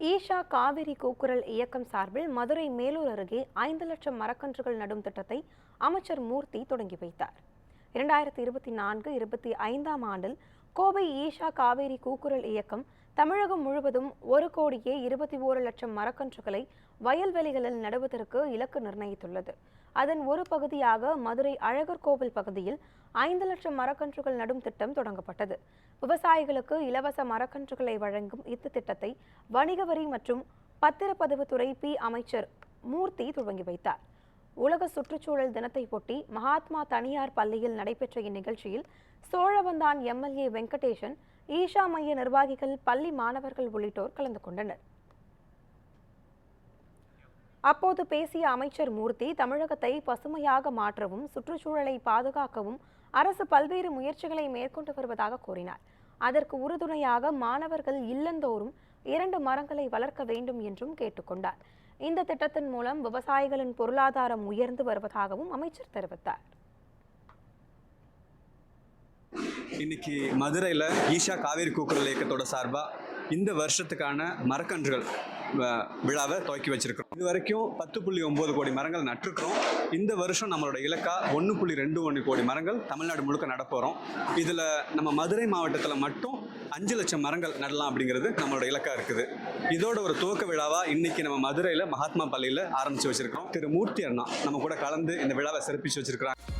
ஈஷா காவிரி கூக்குரல் இயக்கம் சார்பில் மதுரை மேலூர் அருகே ஐந்து லட்சம் மரக்கன்றுகள் நடும் திட்டத்தை அமைச்சர் மூர்த்தி தொடங்கி வைத்தார். இரண்டாயிரத்தி இருபத்தி நான்கு இருபத்தி ஐந்தாம் ஆண்டில் கோவை ஈஷா காவேரி கூக்குரல் இயக்கம் தமிழகம் முழுவதும் ஒரு கோடியே இருபத்தி ஓரு லட்சம் மரக்கன்றுகளை வயல்வெளிகளில் நடுவதற்கு இலக்கு நிர்ணயித்துள்ளது. அதன் ஒரு பகுதியாக மதுரை அழகர் கோவில் பகுதியில் ஐந்து லட்சம் மரக்கன்றுகள் நடும் திட்டம் தொடங்கப்பட்டது. விவசாயிகளுக்கு இலவச மரக்கன்றுகளை வழங்கும் இந்த திட்டத்தை வணிக வரி மற்றும் பத்திரப்பதிவுத்துறை பி அமைச்சர் மூர்த்தி துவங்கி வைத்தார். உலக சுற்றுச்சூழல் தினத்தை ஒட்டி மகாத்மா தனியார் பள்ளியில் நடைபெற்ற இந்நிகழ்ச்சியில் சோழவந்தான் எம்எல்ஏ வெங்கடேசன் ஈஷா மைய நிர்வாகிகள் பள்ளி மாணவர்கள் உள்ளிட்டோர் கலந்து கொண்டனர். அப்போது பேசிய அமைச்சர் மூர்த்தி தமிழகத்தை பசுமையாக மாற்றவும் சுற்றுச்சூழலை பாதுகாக்கவும் அரசு பல்வேறு முயற்சிகளை மேற்கொண்டு வருவதாக கூறினார். அதற்கு உறுதுணையாக மாணவர்கள் இல்லந்தோறும் இரண்டு மரங்களை வளர்க்க வேண்டும் என்றும் கேட்டுக்கொண்டார் இந்த திட்டத்தின் மூலம் விவசாயிகளின் பொருளாதாரம் உயர்ந்து வருவதாகவும் அமைச்சர் தெரிவித்தார். இன்னைக்கு மதுரையில் ஈஷா காவேரி கூக்குரல் இயக்கத்தோட சார்பாக இந்த வருஷத்துக்கான மரக்கன்றுகள் வ- விழாவை துவக்கி வச்சிருக்கிறோம். இது வரைக்கும் பத்து புள்ளி ஒம்பது கோடி மரங்கள் நட்டிருக்கிறோம். இந்த வருஷம் நம்மளோட இலக்கா ஒன்று புள்ளி ரெண்டு ஒன்று கோடி மரங்கள் தமிழ்நாடு முழுக்க நடப்போகிறோம் இதில் நம்ம மதுரை மாவட்டத்தில் மட்டும் அஞ்சு லட்சம் மரங்கள் நடலாம் அப்படிங்கிறது நம்மளோட இலக்கா இருக்குது. இதோட ஒரு துவக்க விழாவாக இன்னைக்கு நம்ம மதுரையில் மகாத்மா பள்ளியில் ஆரம்பித்து வச்சிருக்கோம் திரு மூர்த்தி அண்ணா நம்ம கூட கலந்து இந்த விழாவை சிறப்பிச்சு வச்சிருக்கிறாங்க.